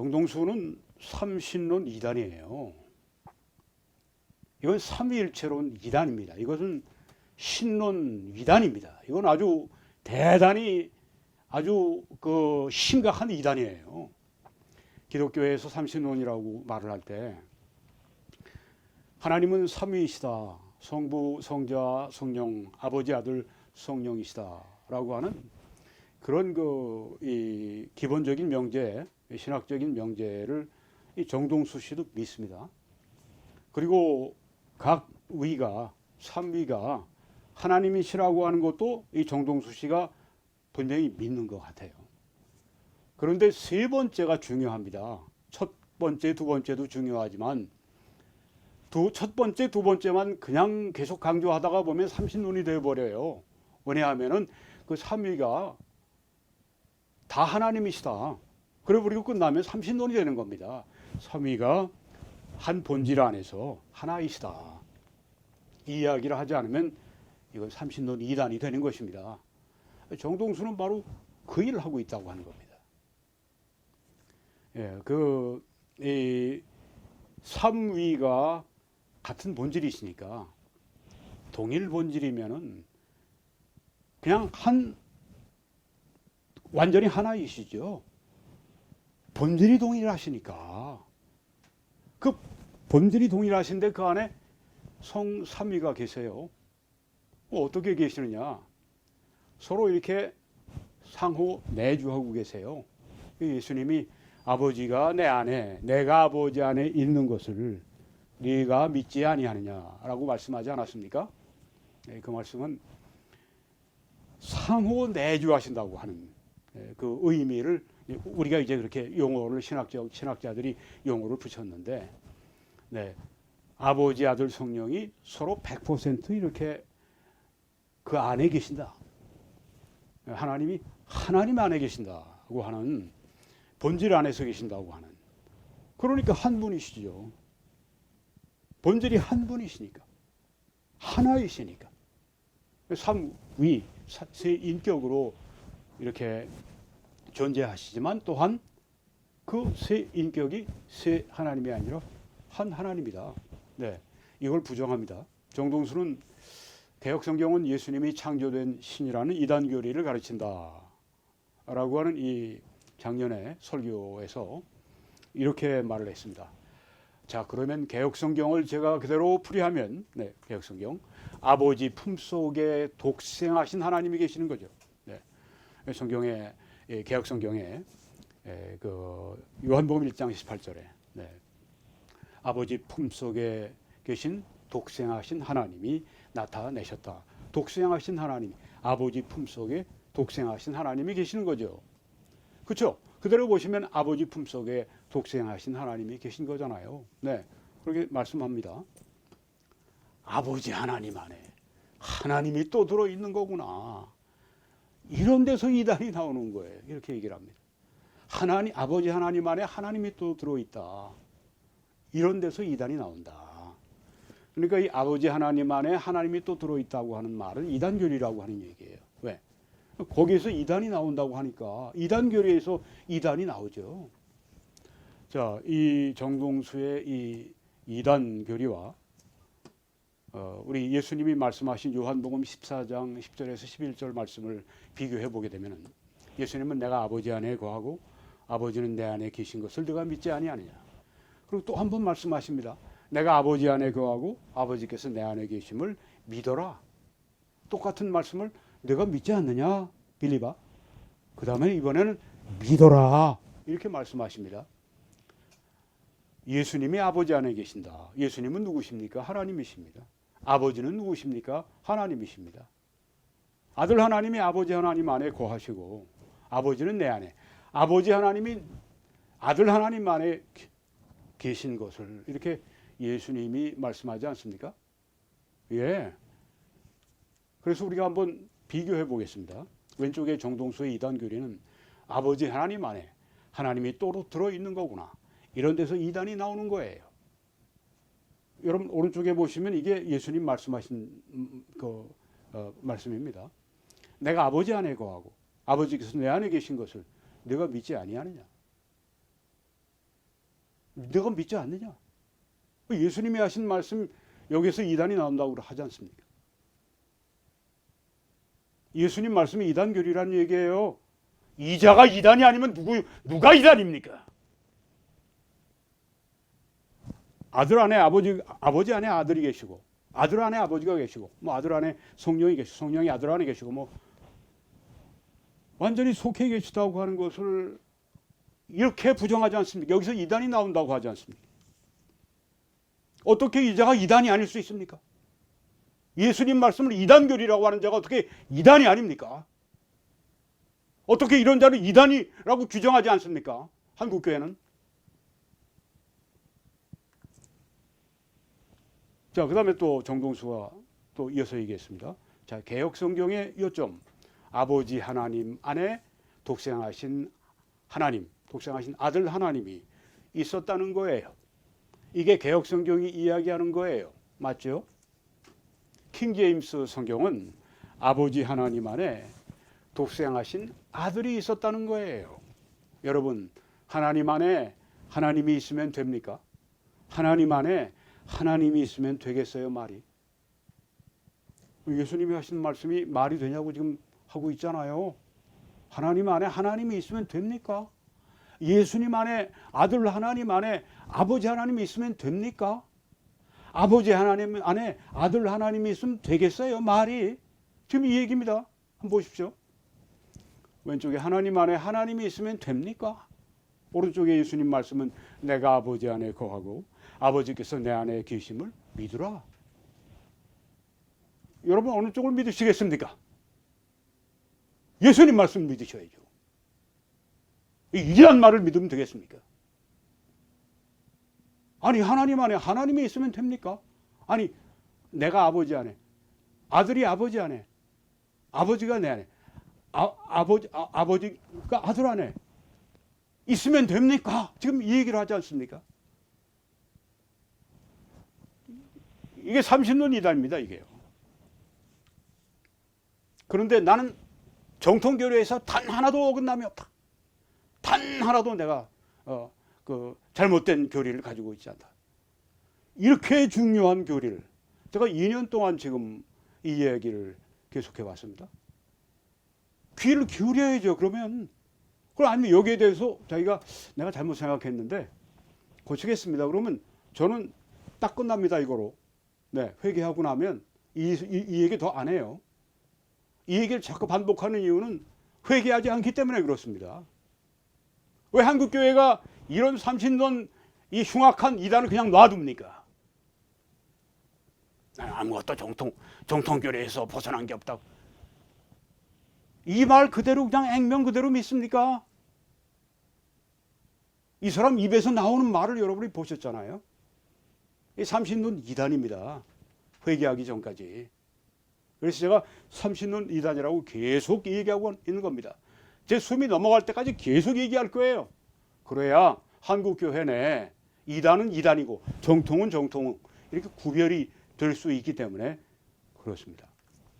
정동수는 삼신론 이단이에요. 이건 삼위일체론 이단입니다. 이것은 신론 위단입니다. 이건 아주 대단히 아주 그 심각한 이단이에요. 기독교에서 삼신론이라고 말을 할 때 하나님은 삼위이시다. 성부, 성자, 성령, 아버지, 아들, 성령이시다라고 하는 그런 그 이 기본적인 명제, 신학적인 명제를 이 정동수 씨도 믿습니다. 그리고 각 위가 삼위가 하나님이시라고 하는 것도 이 정동수 씨가 분명히 믿는 것 같아요. 그런데 세 번째가 중요합니다. 첫 번째, 두 번째도 중요하지만 두, 첫 번째, 두 번째만 그냥 계속 강조하다가 보면 삼신론이 되어버려요. 왜냐하면 은 그 삼위가 다 하나님이시다. 그래버리고 끝나면 삼신론이 되는 겁니다. 삼위가 한 본질 안에서 하나이시다. 이 이야기를 하지 않으면 이건 삼신론 이단이 되는 것입니다. 정동수는 바로 그 일을 하고 있다고 하는 겁니다. 예, 그, 이, 삼위가 같은 본질이시니까 동일 본질이면은 그냥 한 완전히 하나이시죠. 본질이 동일하시니까 그 본질이 동일하신데 그 안에 성 삼위가 계세요. 뭐 어떻게 계시느냐? 서로 이렇게 상호 내주하고 계세요. 예수님이 아버지가 내 안에 내가 아버지 안에 있는 것을 네가 믿지 아니하느냐라고 말씀하지 않았습니까? 네, 그 말씀은 상호 내주하신다고 하는 네, 그 의미를 우리가 이제 그렇게 용어를 신학적 신학자들이 용어를 붙였는데 네. 아버지 아들 성령이 서로 100% 이렇게 그 안에 계신다. 하나님이 하나님 안에 계신다고 하는 본질 안에서 계신다고 하는 그러니까 한 분이시죠. 본질이 한 분이시니까 하나이시니까 삼위 세 인격으로 이렇게 존재하시지만 또한 그 세 인격이 세 하나님이 아니라 한 하나님이다. 네, 이걸 부정합니다. 정동수는 개혁 성경은 예수님이 창조된 신이라는 이단 교리를 가르친다. 라고 하는 이 작년에 설교에서 이렇게 말을 했습니다. 자, 그러면 개혁 성경을 제가 그대로 풀이하면 네, 개혁 성경 아버지 품속에 독생하신 하나님이 계시는 거죠. 네. 성경에 예, 개혁 성경에 예, 그 요한복음 1장 18절에 네. 아버지 품속에 계신 독생하신 하나님이 나타내셨다. 독생하신 하나님, 아버지 품속에 독생하신 하나님이 계시는 거죠. 그렇죠? 그대로 보시면 아버지 품속에 독생하신 하나님이 계신 거잖아요. 네. 그렇게 말씀합니다. 아버지 하나님 안에 하나님이 또 들어 있는 거구나. 이런 데서 이단이 나오는 거예요. 이렇게 얘기를 합니다. 하나님 아버지 하나님 안에 하나님이 또 들어 있다. 이런 데서 이단이 나온다. 그러니까 이 아버지 하나님 안에 하나님이 또 들어있다고 하는 말은 이단교리라고 하는 얘기예요. 왜? 거기에서 이단이 나온다고 하니까 이단교리에서 이단이 나오죠. 자, 이 정동수의 이 이단교리와 어, 우리 예수님이 말씀하신 요한복음 14장 10절에서 11절 말씀을 비교해 보게 되면 예수님은 내가 아버지 안에 거하고 아버지는 내 안에 계신 것을 네가 믿지 아니하느냐. 그리고 또 한 번 말씀하십니다. 내가 아버지 안에 거하고 아버지께서 내 안에 계심을 믿어라. 똑같은 말씀을 내가 믿지 않느냐, 빌리바. 그 다음에 이번에는 믿어라. 이렇게 말씀하십니다. 예수님이 아버지 안에 계신다. 예수님은 누구십니까? 하나님이십니다. 아버지는 누구십니까? 하나님이십니다. 아들 하나님이 아버지 하나님 안에 거하시고 아버지는 내 안에 아버지 하나님이 아들 하나님 안에 계신 것을 이렇게 예수님이 말씀하지 않습니까? 예. 그래서 우리가 한번 비교해 보겠습니다. 왼쪽에 정동수의 이단 교리는 아버지 하나님 안에 하나님이 또 들어 있는 거구나. 이런 데서 이단이 나오는 거예요. 여러분 오른쪽에 보시면 이게 예수님 말씀하신 음, 그 어, 말씀입니다. 내가 아버지 안에 거하고 아버지께서 내 안에 계신 것을 내가 믿지 아니하느냐. 너가 믿지 않느냐? 예수님이 하신 말씀 여기서 이단이 나온다고 하지 않습니까? 예수님 말씀이 이단 교리라는 얘기예요. 이자가 이단이 아니면 누구 누가 이단입니까? 아들 안에 아버지 아버지 안에 아들이 계시고 아들 안에 아버지가 계시고 뭐 아들 안에 성령이 계시고 성령이 아들 안에 계시고 뭐 완전히 속해 계시다고 하는 것을 이렇게 부정하지 않습니까? 여기서 이단이 나온다고 하지 않습니까? 어떻게 이 자가 이단이 아닐 수 있습니까? 예수님 말씀을 이단 교리라고 하는 자가 어떻게 이단이 아닙니까? 어떻게 이런 자를 이단이라고 규정하지 않습니까? 한국 교회는 자, 그다음에 또 정동수가 또 이어서 얘기했습니다. 자, 개혁 성경의 요점. 아버지 하나님 안에 독생하신 하나님, 독생하신 아들 하나님이 있었다는 거예요. 이게 개혁 성경이 이야기하는 거예요. 맞죠? 킹 제임스 성경은 아버지 하나님 안에 독생하신 아들이 있었다는 거예요. 여러분, 하나님 안에 하나님이 있으면 됩니까? 하나님 안에 하나님이 있으면 되겠어요, 말이? 예수님이 하신 말씀이 말이 되냐고 지금 하고 있잖아요. 하나님 안에 하나님이 있으면 됩니까? 예수님 안에 아들 하나님 안에 아버지 하나님이 있으면 됩니까? 아버지 하나님 안에 아들 하나님이 있으면 되겠어요? 말이 지금 이 얘기입니다. 한번 보십시오. 왼쪽에 하나님 안에 하나님이 있으면 됩니까? 오른쪽에 예수님 말씀은 내가 아버지 안에 거하고 아버지께서 내 안에 계심을 믿으라. 여러분 어느 쪽을 믿으시겠습니까? 예수님 말씀 믿으셔야죠. 이란 말을 믿으면 되겠습니까? 아니 하나님 안에 하나님이 있으면 됩니까? 아니 내가 아버지 안에 아들이 아버지 안에 아버지가 내 안에 아, 아버지 아, 아버지가 아들 안에 있으면 됩니까? 지금 이 얘기를 하지 않습니까? 이게 삼신론 이단입니다, 이게요. 그런데 나는 정통교회에서 단 하나도 어긋남이 없다. 단 하나도 내가 어, 그 잘못된 교리를 가지고 있지 않다. 이렇게 중요한 교리를 제가 2년 동안 지금 이 이야기를 계속해 왔습니다. 귀를 기울여야죠. 그러면 그럼 아니면 여기에 대해서 자기가 내가 잘못 생각했는데 고치겠습니다. 그러면 저는 딱 끝납니다. 이거로. 네, 회개하고 나면 이, 이, 이 얘기 더 안 해요. 이 얘기를 자꾸 반복하는 이유는 회개하지 않기 때문에 그렇습니다. 왜 한국 교회가 이런 삼신론 이 흉악한 이단을 그냥 놔둡니까? 아무것도 정통 정통교회에서 벗어난 게 없다고. 이말 그대로 그냥 액면 그대로 믿습니까? 이 사람 입에서 나오는 말을 여러분이 보셨잖아요. 이 삼신론 이단입니다. 회개하기 전까지. 그래서 제가 삼신론 이단이라고 계속 얘기하고 있는 겁니다. 제 숨이 넘어갈 때까지 계속 얘기할 거예요. 그래야 한국 교회 내 이단은 이단이고 정통은 정통 이렇게 구별이 될 수 있기 때문에 그렇습니다.